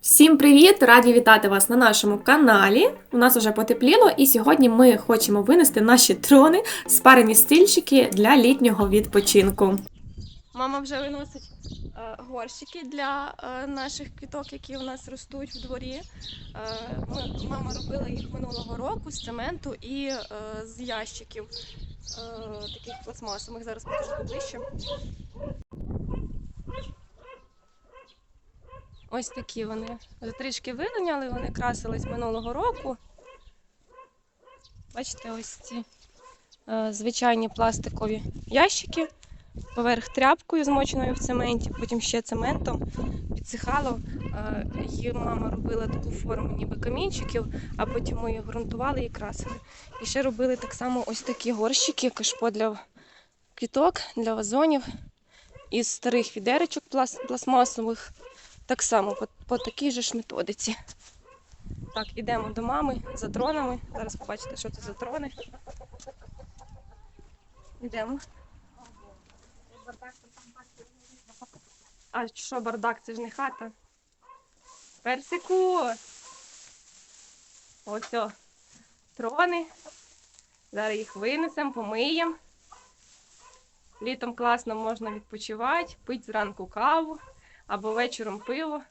Всім привіт! Раді вітати вас на нашому каналі. У нас вже потепліло, і сьогодні ми хочемо винести наші трони, спарені стільчики для літнього відпочинку. Мама вже виносить е, горщики для е, наших квіток, які у нас ростуть в дворі. Е, ми, мама робила їх минулого року з цементу і е, з ящиків е, таких пластмасових. Зараз покажу поближче. Ось такі вони. Трішки вилиняли, вони красились минулого року. Бачите, ось ці е, звичайні пластикові ящики. Поверх тряпкою змоченою в цементі, потім ще цементом підсихало. Е, її мама робила таку форму, ніби камінчиків, а потім ми їх ґрунтували і красили. І ще робили так само ось такі горщики, кашпо для квіток, для вазонів із старих відеречок плас- пластмасових. Так само по, по такій же ж методиці. Так, ідемо до мами за тронами. Зараз побачите, що це за трони. Йдемо. А що бардак? Це ж не хата. Персику. Ось. Трони. Зараз їх винесемо, помиємо. Літом класно можна відпочивати, пити зранку каву або вечором пиво.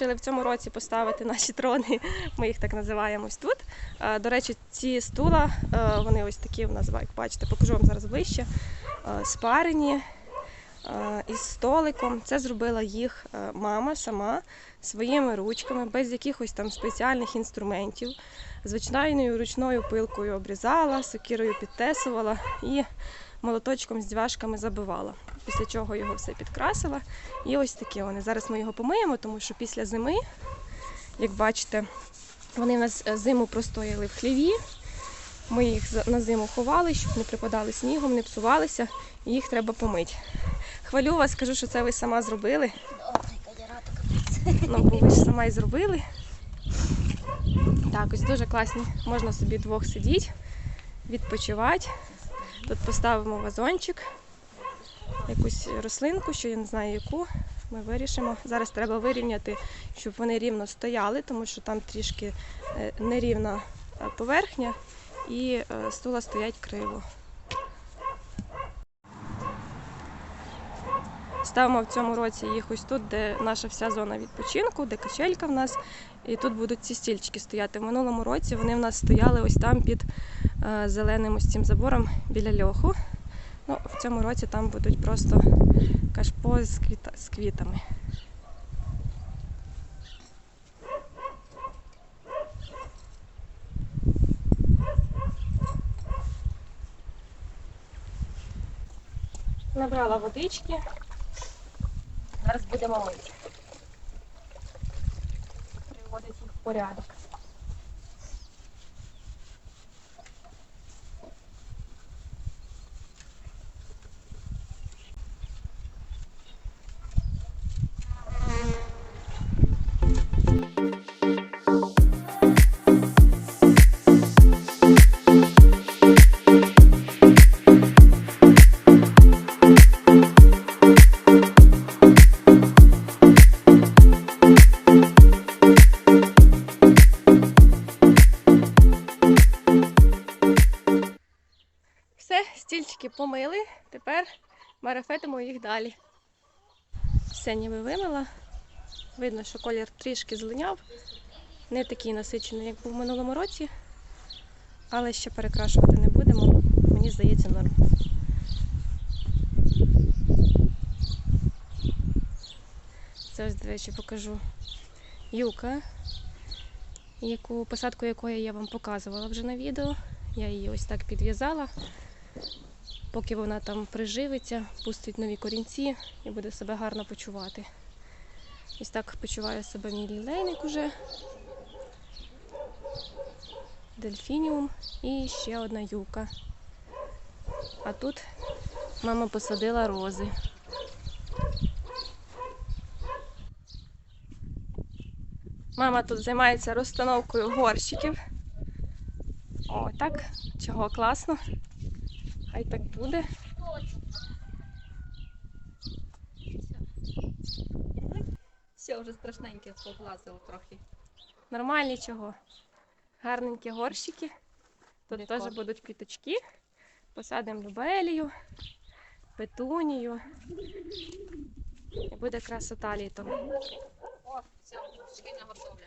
Вирішили в цьому році поставити наші трони, ми їх так називаємо ось тут. Е, До речі, ці стула, е, вони ось такі в нас, як бачите, покажу вам зараз ближче, е, спарені із столиком. Це зробила їх мама сама своїми ручками, без якихось там спеціальних інструментів. Звичайною ручною пилкою обрізала, сокірою підтесувала і молоточком з дзвяшками забивала. Після чого його все підкрасила. І ось такі вони. Зараз ми його помиємо, тому що після зими, як бачите, вони в нас е, зиму простояли в хліві. Ми їх на зиму ховали, щоб не припадали снігом, не псувалися, і їх треба помити. Хвалю вас, скажу, що це ви сама зробили. Ну, бо ви ж сама і зробили. Так, ось дуже класні. Можна собі двох сидіти, відпочивати. Тут поставимо вазончик, якусь рослинку, що я не знаю яку. Ми вирішимо. Зараз треба вирівняти, щоб вони рівно стояли, тому що там трішки е, нерівна е, поверхня і е, стула стоять криво. Ставимо в цьому році їх ось тут, де наша вся зона відпочинку, де качелька в нас. І тут будуть ці стільчики стояти. В минулому році вони в нас стояли ось там під зеленим ось цим забором біля льоху. Ну, в цьому році там будуть просто кашпо з, квіта, з квітами. Набрала водички. Зараз будемо мити. Приводити їх в порядок. Стільчики помили. Тепер марафетимо їх далі. Все ніби вимила. Видно, що колір трішки злиняв. Не такий насичений, як був в минулому році. Але ще перекрашувати не будемо. Мені здається, норм. Це ось, до речі, покажу юка, яку посадку якої я вам показувала вже на відео. Я її ось так підв'язала. Поки вона там приживиться, пустить нові корінці і буде себе гарно почувати. Ось так почуває себе мій лілейник уже. Дельфініум і ще одна юка. А тут мама посадила рози. Мама тут займається розстановкою горщиків. О, так. Чого класно. Хай так буде. Все, вже страшненьке поглазило трохи. Нормальні чого. Гарненькі горщики. Тут теж будуть квіточки. Посадимо любелію, петунію. І буде красота літом. О, все, горшки наготовлені.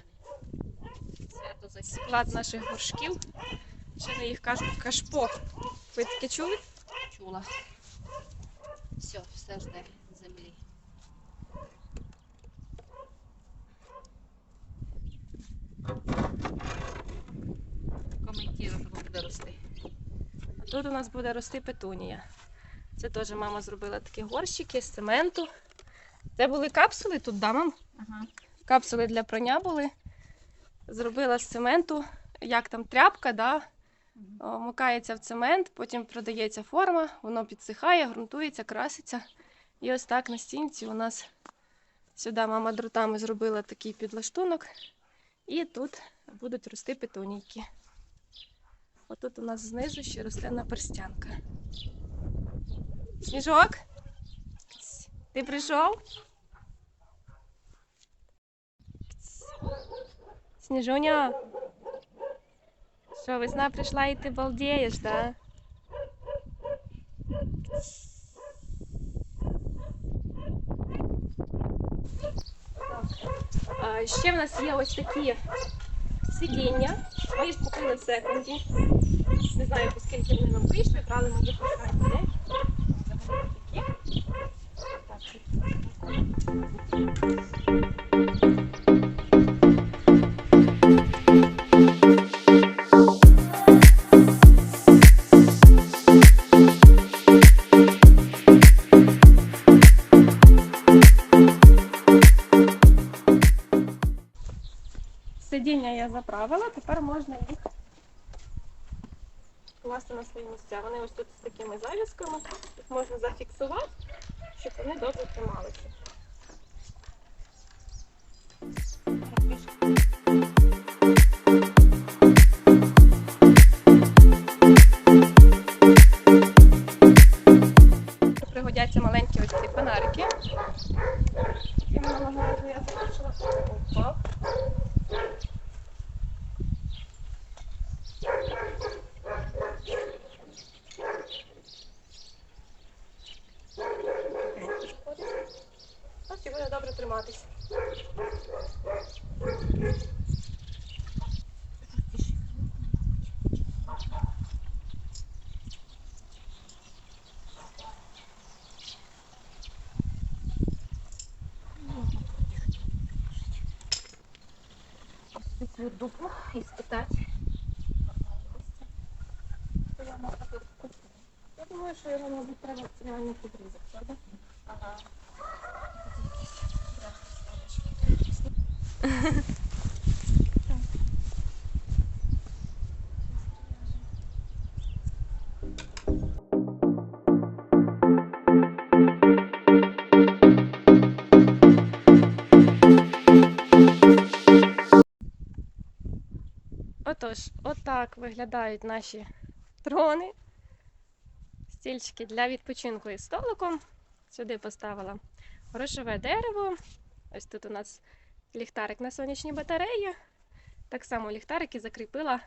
Склад наших горшків. Ще на їх кажуть кашпо. Ви таке чули? Чула. Все, все жде землі. Коментую, буде рости. А тут у нас буде рости петунія. Це теж мама зробила такі горщики з цементу. Це були капсули тут, да, мам? Ага. Капсули для прання були. Зробила з цементу, як там тряпка, да? О, Макається в цемент, потім продається форма, воно підсихає, ґрунтується, краситься. І ось так на стінці у нас сюди мама дротами зробила такий підлаштунок. І тут будуть рости петунійки. Отут у нас знизу ще росте наперстянка. Сніжок? Ти прийшов? Сніжуня. Що, весна прийшла і ти балдієш, да? А, ще в нас є ось такі сидіння. Ми їх купили в секунді. Не знаю, по скільки вони нам вийшли, брали ми їх останній день. Такі. Так, заправила, тепер можна їх класти на свої місця. Вони ось тут з такими завісками, їх можна зафіксувати, щоб вони добре трималися. Добре триматися. Цю дупу і спитати. Я думаю, що його, мабуть, треба реально підрізати, правда? Ага. Отож, отак виглядають наші трони. Стільчики для відпочинку із столиком. Сюди поставила грошове дерево. Ось тут у нас ліхтарик на сонячній батареї. Так само ліхтарики закріпила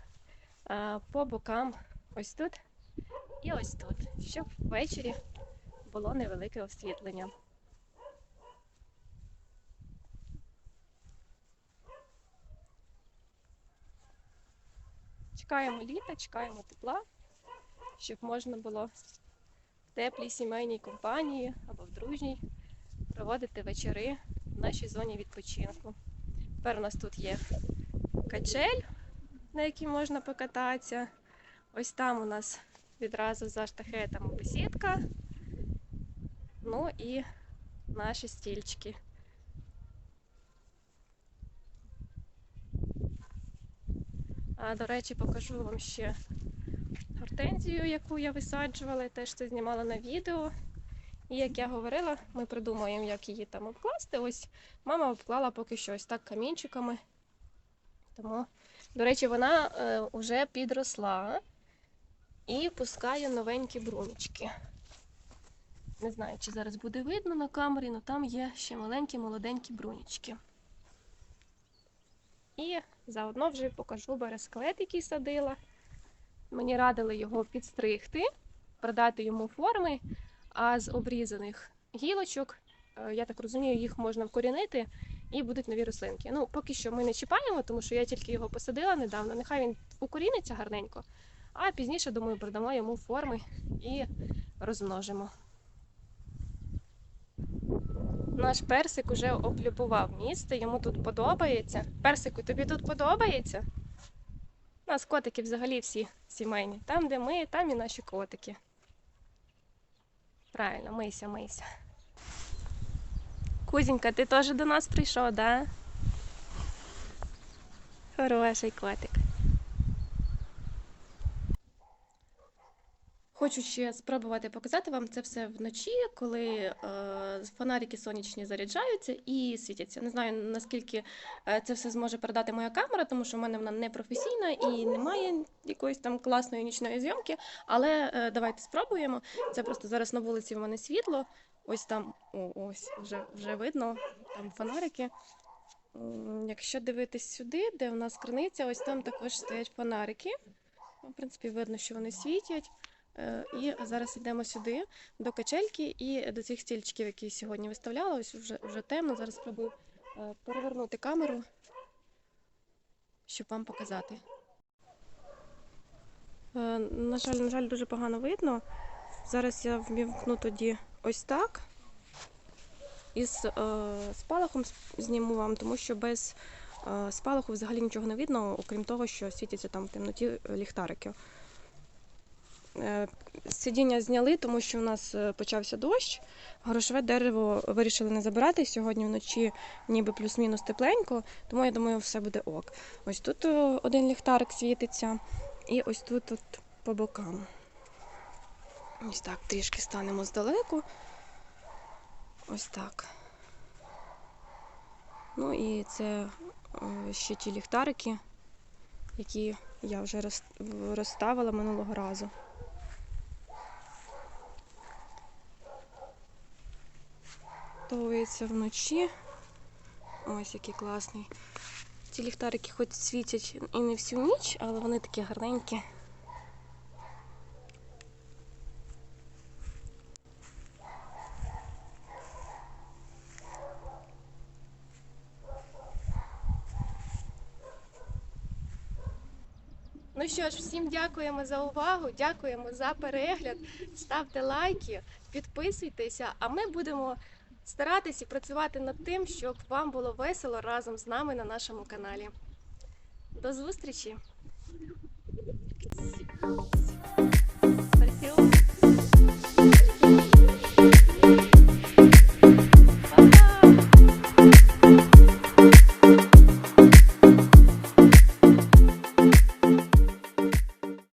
по бокам ось тут і ось тут, щоб ввечері було невелике освітлення. Чекаємо літа, чекаємо тепла, щоб можна було в теплій сімейній компанії або в дружній проводити вечори в нашій зоні відпочинку. Тепер у нас тут є качель, на якій можна покататися. Ось там у нас відразу за штахетами бесідка. Ну і наші стільчики. А, До речі, покажу вам ще гортензію, яку я висаджувала, і теж це знімала на відео. І як я говорила, ми придумаємо, як її там обкласти. Ось мама обклала поки що ось так камінчиками. Тому, до речі, вона е, вже підросла і пускає новенькі брунічки. Не знаю, чи зараз буде видно на камері, але там є ще маленькі молоденькі брунічки. І заодно вже покажу бересклет, який садила. Мені радили його підстригти, продати йому форми, а з обрізаних гілочок, е, я так розумію, їх можна вкорінити і будуть нові рослинки. Ну, поки що ми не чіпаємо, тому що я тільки його посадила недавно. Нехай він укоріниться гарненько, а пізніше, думаю, продамо йому форми і розмножимо. Наш персик уже облюбував місце, йому тут подобається. Персику, тобі тут подобається? У нас котики взагалі всі сімейні. Там, де ми, там і наші котики. Правильно, мийся, мийся. Кузінька, ти теж до нас прийшов, да? Хороший котик. Хочу ще спробувати показати вам це все вночі, коли е, фонарики сонячні заряджаються і світяться. Не знаю наскільки е, це все зможе передати моя камера, тому що в мене вона не професійна і немає якоїсь там класної нічної зйомки. Але е, давайте спробуємо. Це просто зараз на вулиці в мене світло. Ось там, о, ось вже, вже видно, там фонарики. Якщо дивитись сюди, де в нас криниця, ось там також стоять фонарики. В принципі, видно, що вони світять. Е, І зараз йдемо сюди до качельки і до цих стільчиків, які сьогодні виставляла. Ось вже, вже темно. Зараз спробую е, перевернути камеру, щоб вам показати. Е, На жаль, на жаль, дуже погано видно. Зараз я вмімкну тоді ось так. Із спалахом зніму вам, тому що без спалаху взагалі нічого не видно, окрім того, що світяться там в темноті ліхтарики. Е, Сидіння зняли, тому що у нас е, почався дощ. Грошове дерево вирішили не забирати. Сьогодні вночі ніби плюс-мінус тепленько, тому я думаю, все буде ок. Ось тут е, один ліхтарик світиться, і ось тут от по бокам. Ось так, трішки станемо здалеку. Ось так. Ну і це ще ті ліхтарики, які я вже розставила минулого разу. Готовується вночі. Ось який класний. Ці ліхтарики хоч світять і не всю ніч, але вони такі гарненькі. Ну що ж, всім дякуємо за увагу, дякуємо за перегляд. Ставте лайки, підписуйтеся, а ми будемо старатись і працювати над тим, щоб вам було весело разом з нами на нашому каналі. До зустрічі! Спасибо.